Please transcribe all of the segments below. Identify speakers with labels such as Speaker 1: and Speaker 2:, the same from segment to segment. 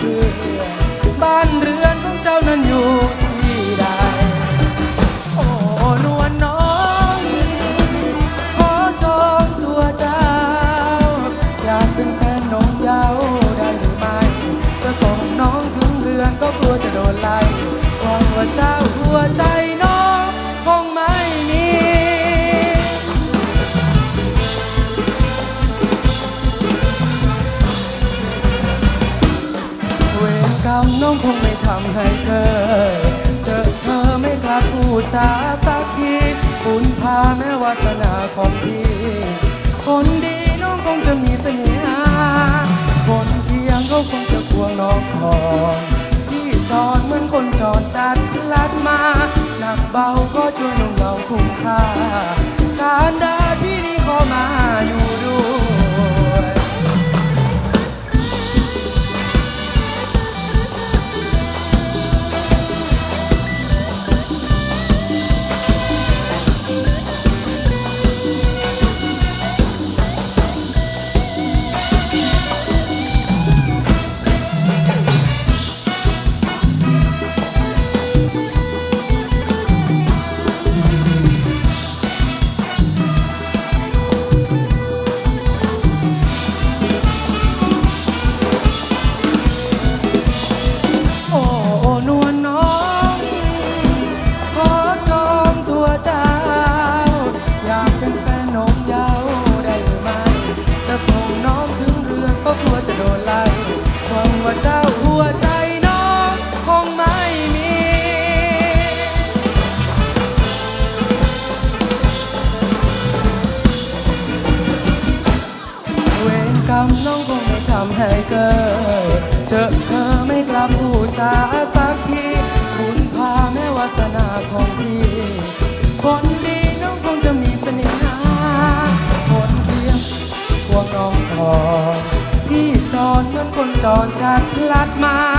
Speaker 1: good. ชาสักทีคุณพาแม่วาสนาของพี่ คนดีน้องคงจะมีเสน่หาคนเพียงเขาคงจะควงน้องคองพี่จอดเหมือนคนจอดจัดลัดมาหนักเบาก็ช่วยน้องเราคุ้มค่าการดาที่นี่ขอมา
Speaker 2: smile.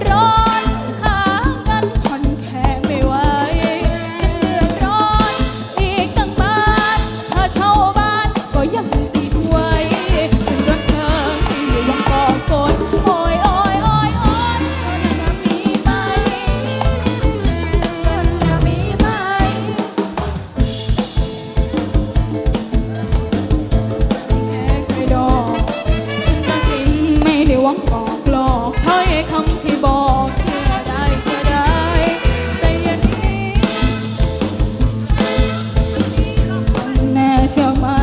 Speaker 2: rojo. แน่